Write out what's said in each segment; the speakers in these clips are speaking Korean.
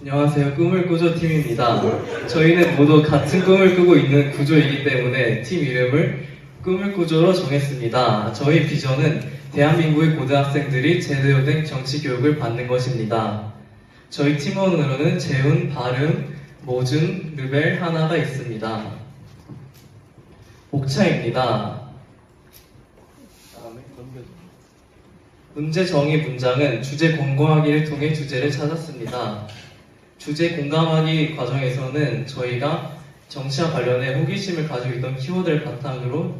안녕하세요. 꿈을 꾸죠 팀입니다. 저희는 모두 같은 꿈을 꾸고 있는 구조이기 때문에 팀 이름을 꿈을 꾸조로 정했습니다. 저희 비전은 대한민국의 고등학생들이 제대로 된 정치 교육을 받는 것입니다. 저희 팀원으로는 재훈, 바름, 모준, 르벨, 하나가 있습니다. 목차입니다. 문제 정의 문장은 주제 공감하기를 통해 주제를 찾았습니다. 주제 공감하기 과정에서는 저희가 정치와 관련해 호기심을 가지고 있던 키워드를 바탕으로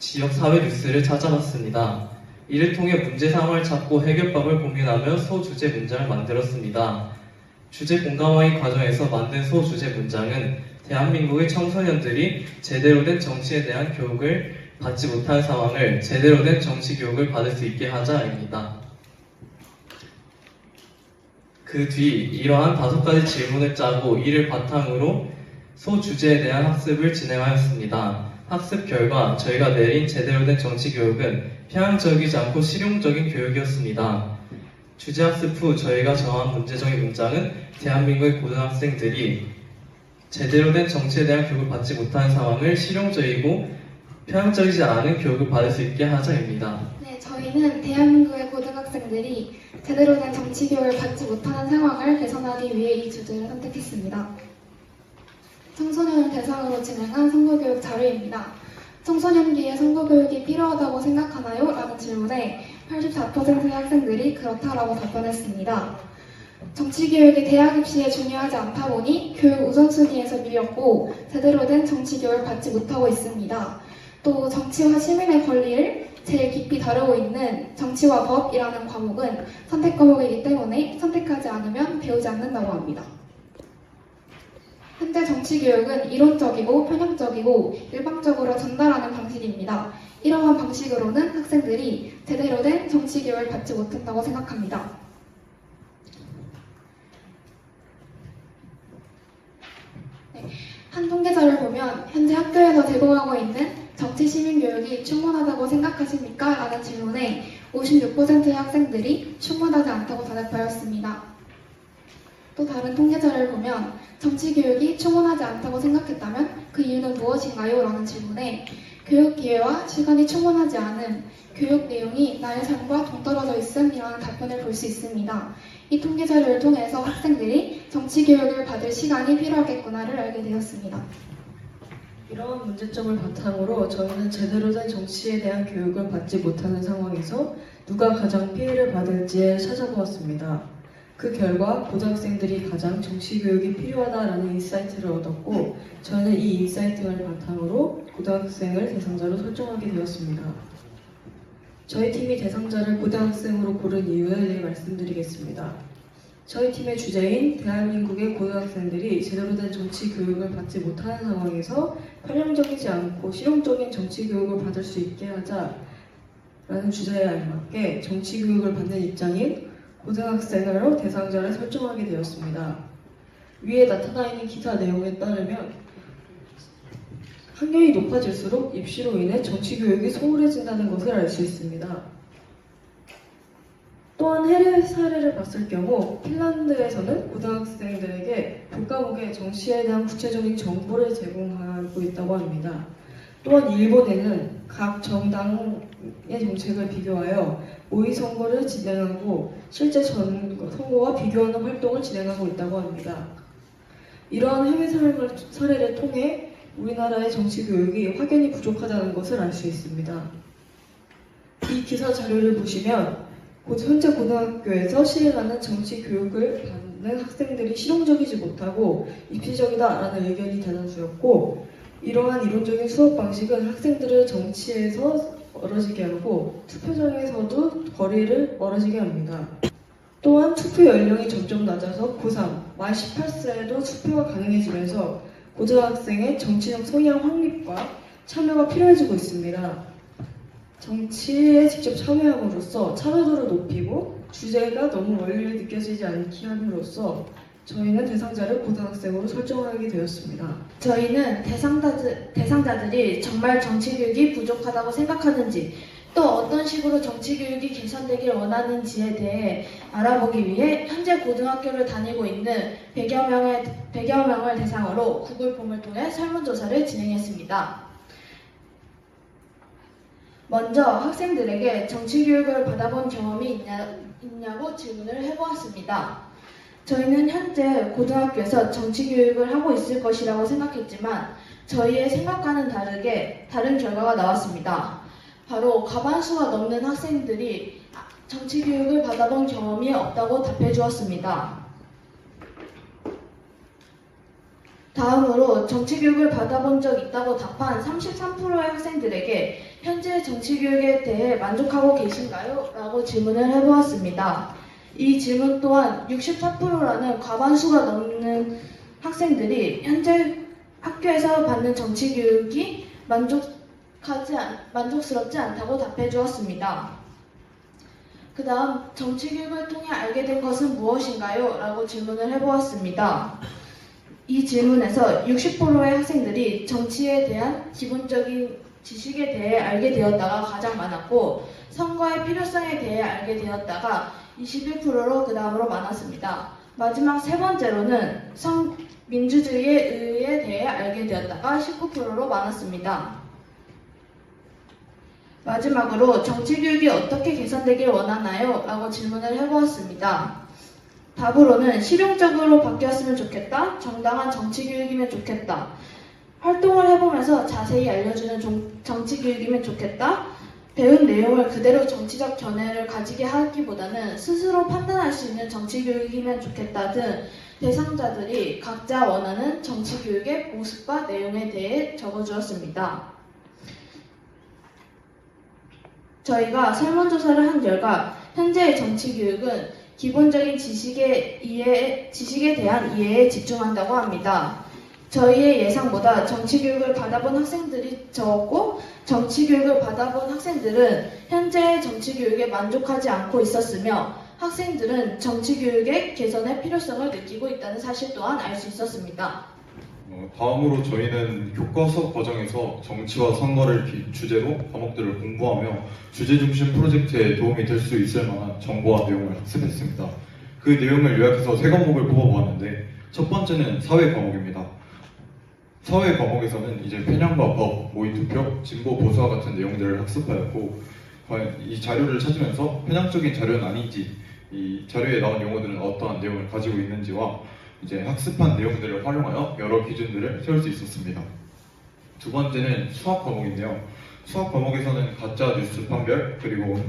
지역 사회 뉴스를 찾아봤습니다. 이를 통해 문제 상황을 찾고 해결법을 고민하며 소주제 문장을 만들었습니다. 주제 공감하기 과정에서 만든 소주제 문장은 대한민국의 청소년들이 제대로 된 정치에 대한 교육을 받지 못한 상황을 제대로 된 정치 교육을 받을 수 있게 하자입니다. 그 뒤 이러한 다섯 가지 질문을 짜고 이를 바탕으로 소 주제에 대한 학습을 진행하였습니다. 학습 결과 저희가 내린 제대로 된 정치 교육은 편향적이지 않고 실용적인 교육이었습니다. 주제 학습 후 저희가 정한 문제적인 문장은 대한민국의 고등학생들이 제대로 된 정치에 대한 교육을 받지 못하는 상황을 실용적이고 편향적이지 않은 교육을 받을 수 있게 하자입니다. 네, 저희는 대한민국의 고등학생들이 제대로 된 정치 교육을 받지 못하는 상황을 개선하기 위해 이 주제를 선택했습니다. 청소년을 대상으로 진행한 선거교육 자료입니다. 청소년기에 선거교육이 필요하다고 생각하나요? 라는 질문에 84%의 학생들이 그렇다라고 답변했습니다. 정치교육이 대학 입시에 중요하지 않다 보니 교육 우선순위에서 밀렸고 제대로 된 정치교육을 받지 못하고 있습니다. 또 정치와 시민의 권리를 제일 깊이 다루고 있는 정치와 법이라는 과목은 선택 과목이기 때문에 선택하지 않으면 배우지 않는다고 합니다. 현재 정치 교육은 이론적이고 편향적이고 일방적으로 전달하는 방식입니다. 이러한 방식으로는 학생들이 제대로 된 정치 교육을 받지 못한다고 생각합니다. 네, 한 통계자를 보면 현재 학교에서 제공하고 있는 정치 시민 교육이 충분하다고 생각하십니까? 라는 질문에 56%의 학생들이 충분하지 않다고 대답하였습니다. 또 다른 통계자를 보면 정치 교육이 충분하지 않다고 생각했다면 그 이유는 무엇인가요? 라는 질문에 교육 기회와 시간이 충분하지 않음, 교육 내용이 나의 삶과 동떨어져 있음이라는 답변을 볼 수 있습니다. 이 통계 자료를 통해서 학생들이 정치 교육을 받을 시간이 필요하겠구나를 알게 되었습니다. 이러한 문제점을 바탕으로 저희는 제대로 된 정치에 대한 교육을 받지 못하는 상황에서 누가 가장 피해를 받을지에 찾아보았습니다. 그 결과 고등학생들이 가장 정치 교육이 필요하다라는 인사이트를 얻었고 저희는 이 인사이트를 바탕으로 고등학생을 대상자로 설정하게 되었습니다. 저희 팀이 대상자를 고등학생으로 고른 이유를 네 말씀드리겠습니다. 저희 팀의 주제인 대한민국의 고등학생들이 제대로 된 정치 교육을 받지 못하는 상황에서 편향적이지 않고 실용적인 정치 교육을 받을 수 있게 하자라는 주제에 알맞게 정치 교육을 받는 입장인 고등학생으로 대상자를 설정하게 되었습니다. 위에 나타나 있는 기사 내용에 따르면 학년이 높아질수록 입시로 인해 정치 교육이 소홀해진다는 것을 알 수 있습니다. 또한 해외 사례를 봤을 경우 핀란드에서는 고등학생들에게 교과목에 정치에 대한 구체적인 정보를 제공하고 있다고 합니다. 또한 일본에는 각 정당의 정책을 비교하여 모의 선거를 진행하고 실제 전 선거와 비교하는 활동을 진행하고 있다고 합니다. 이러한 해외 사례를, 사례를 통해 우리나라의 정치 교육이 확연히 부족하다는 것을 알 수 있습니다. 이 기사 자료를 보시면 곧 현재 고등학교에서 시행하는 정치 교육을 받는 학생들이 실용적이지 못하고 입시적이다라는 의견이 대다수였고 이러한 이론적인 수업 방식은 학생들을 정치에서 멀어지게 하고 투표장에서도 거리를 멀어지게 합니다. 또한 투표 연령이 점점 낮아서 고3, 만 18세에도 투표가 가능해지면서 고등학생의 정치적 성향 확립과 참여가 필요해지고 있습니다. 정치에 직접 참여함으로써 참여도를 높이고 주제가 너무 멀리 느껴지지 않게 함으로써 저희는 대상자를 고등학생으로 설정하게 되었습니다. 저희는 대상자들, 대상자들이 정말 정치 교육이 부족하다고 생각하는지 또 어떤 식으로 정치 교육이 개선되길 원하는지에 대해 알아보기 위해 현재 고등학교를 다니고 있는 100여 명의 100여 명을 대상으로 구글 폼을 통해 설문조사를 진행했습니다. 먼저 학생들에게 정치 교육을 받아본 경험이 있냐, 있냐고 질문을 해보았습니다. 저희는 현재 고등학교에서 정치 교육을 하고 있을 것이라고 생각했지만 저희의 생각과는 다르게 다른 결과가 나왔습니다. 바로 과반수가 넘는 학생들이 정치 교육을 받아본 경험이 없다고 답해 주었습니다. 다음으로 정치 교육을 받아본 적 있다고 답한 33%의 학생들에게 현재 정치 교육에 대해 만족하고 계신가요? 라고 질문을 해보았습니다. 이 질문 또한 64%라는 과반수가 넘는 학생들이 현재 학교에서 받는 정치 교육이 만족하지 않, 만족스럽지 않다고 답해 주었습니다. 그 다음 정치 교육을 통해 알게 된 것은 무엇인가요? 라고 질문을 해보았습니다. 이 질문에서 60%의 학생들이 정치에 대한 기본적인 지식에 대해 알게 되었다가 가장 많았고 선거의 필요성에 대해 알게 되었다가 21%로 그 다음으로 많았습니다. 마지막 세 번째로는 성, 민주주의의 의의에 대해 알게 되었다가 19%로 많았습니다. 마지막으로 정치 교육이 어떻게 개선되길 원하나요? 라고 질문을 해보았습니다. 답으로는 실용적으로 바뀌었으면 좋겠다. 정당한 정치 교육이면 좋겠다. 활동을 해보면서 자세히 알려주는 종- 정치 교육이면 좋겠다. 배운 내용을 그대로 정치적 견해를 가지게 하기보다는 스스로 판단할 수 있는 정치 교육이면 좋겠다 등 대상자들이 각자 원하는 정치 교육의 모습과 내용에 대해 적어주었습니다. 저희가 설문조사를 한 결과 현재의 정치 교육은 기본적인 지식에 이해, 지식에 대한 이해에 집중한다고 합니다. 저희의 예상보다 정치 교육을 받아본 학생들이 적었고 정치 교육을 받아본 학생들은 현재의 정치 교육에 만족하지 않고 있었으며 학생들은 정치 교육의 개선의 필요성을 느끼고 있다는 사실 또한 알 수 있었습니다. 어, 다음으로 저희는 교과서 과정에서 정치와 선거를 비- 주제로 과목들을 공부하며 주제 중심 프로젝트에 도움이 될 수 있을 만한 정보와 내용을 학습했습니다. 그 내용을 요약해서 세 과목을 뽑아보았는데 첫 번째는 사회 과목입니다. 사회 과목에서는 이제 편향과 법, 모의투표, 진보 보수와 같은 내용들을 학습하였고 과연 이 자료를 찾으면서 편향적인 자료는 아닌지 이 자료에 나온 용어들은 어떠한 내용을 가지고 있는지와 이제 학습한 내용들을 활용하여 여러 기준들을 세울 수 있었습니다. 두 번째는 수학 과목인데요. 수학 과목에서는 가짜 뉴스 판별 그리고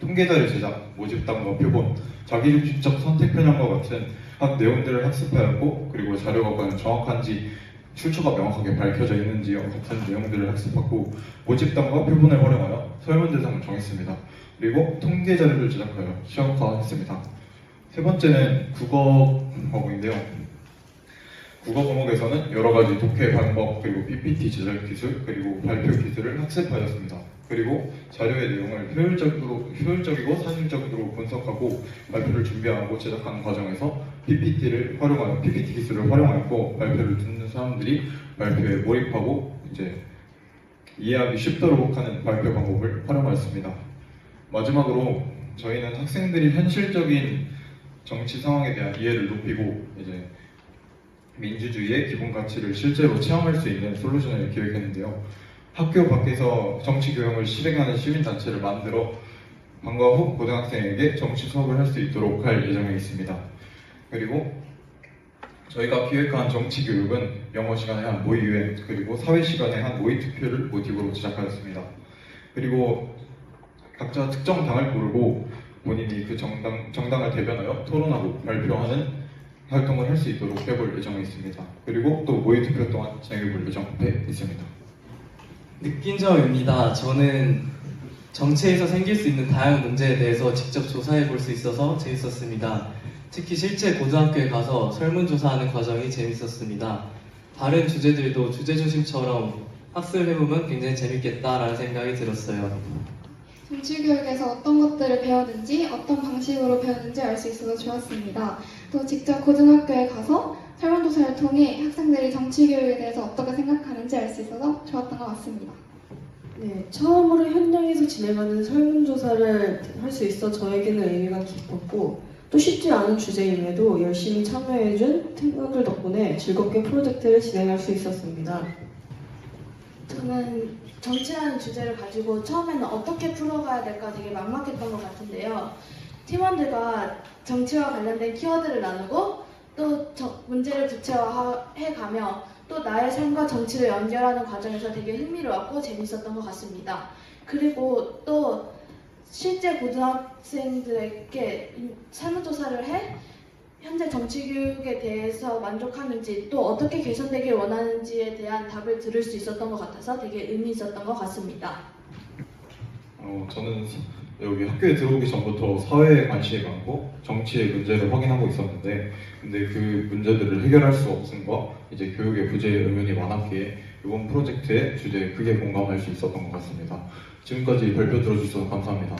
통계자료 제작, 모집당과 표본, 자기중심적 선택 편향과 같은 학 내용들을 학습하였고 그리고 자료가 과연 정확한지 출처가 명확하게 밝혀져 있는지와 같은 내용들을 학습하고 모집당과 표본을 활용하여 설문 대상을 정했습니다. 그리고 통계 자료를 제작하여 시험화했습니다. 세 번째는 국어 과목인데요. 국어 과목에서는 여러 가지 독해 방법 그리고 PPT 제작 기술 그리고 발표 기술을 학습하였습니다. 그리고 자료의 내용을 효율적으로 효율적이고 사실적으로 분석하고 발표를 준비하고 제작하는 과정에서 PPT를 활용하여 PPT 기술을 활용하였고 발표를 듣는 사람들이 발표에 몰입하고 이제 이해하기 쉽도록 하는 발표 방법을 활용하였습니다. 마지막으로 저희는 학생들이 현실적인 정치 상황에 대한 이해를 높이고 이제 민주주의의 기본 가치를 실제로 체험할 수 있는 솔루션을 기획했는데요. 학교 밖에서 정치 교육을 실행하는 시민단체를 만들어 방과 후 고등학생에게 정치 수업을 할 수 있도록 할 예정에 있습니다. 그리고 저희가 기획한 정치 교육은 영어 시간에 한 모의 유행 그리고 사회 시간에 한 모의 투표를 모티브로 제작하였습니다. 그리고 각자 특정 당을 고르고 본인이 그 정당, 정당을 대변하여 토론하고 발표하는 활동을 할 수 있도록 해볼 예정에 있습니다. 그리고 또 모의 투표 또한 진행해볼 예정에 있습니다. 느낀 점입니다. 저는 정치에서 생길 수 있는 다양한 문제에 대해서 직접 조사해 볼 수 있어서 재밌었습니다. 특히 실제 고등학교에 가서 설문조사하는 과정이 재밌었습니다. 다른 주제들도 주제 중심처럼 학습해보면 굉장히 재밌겠다라는 생각이 들었어요. 정치 교육에서 어떤 것들을 배웠는지, 어떤 방식으로 배웠는지 알 수 있어서 좋았습니다. 또 직접 고등학교에 가서 설문조사를 통해 학생들이 정치 교육에 대해서 어떻게 생각하는지 알 수 있어서 좋았던 것 같습니다. 네, 처음으로 현장에서 진행하는 설문조사를 할 수 있어 저에게는 의미가 깊었고 또 쉽지 않은 주제임에도 열심히 참여해준 팀원들 덕분에 즐겁게 프로젝트를 진행할 수 있었습니다. 저는 정치라는 주제를 가지고 처음에는 어떻게 풀어가야 될까 되게 막막했던 것 같은데요. 팀원들과 정치와 관련된 키워드를 나누고 또 저- 문제를 구체화해 가며 또 나의 삶과 정치를 연결하는 과정에서 되게 흥미로웠고 재밌었던 것 같습니다. 그리고 또 실제 고등학생들에게 이 설문조사를 해 현재 정치 교육에 대해서 만족하는지 또 어떻게 개선되길 원하는지에 대한 답을 들을 수 있었던 것 같아서 되게 의미 있었던 것 같습니다. 어, 저는 여기 학교에 들어오기 전부터 사회에 관심이 많고 정치의 문제를 확인하고 있었는데 근데 그 문제들을 해결할 수 없음과 이제 교육의 부재에 의문이 많았기에 이번 프로젝트의 주제에 크게 공감할 수 있었던 것 같습니다. 지금까지 발표 들어주셔서 감사합니다.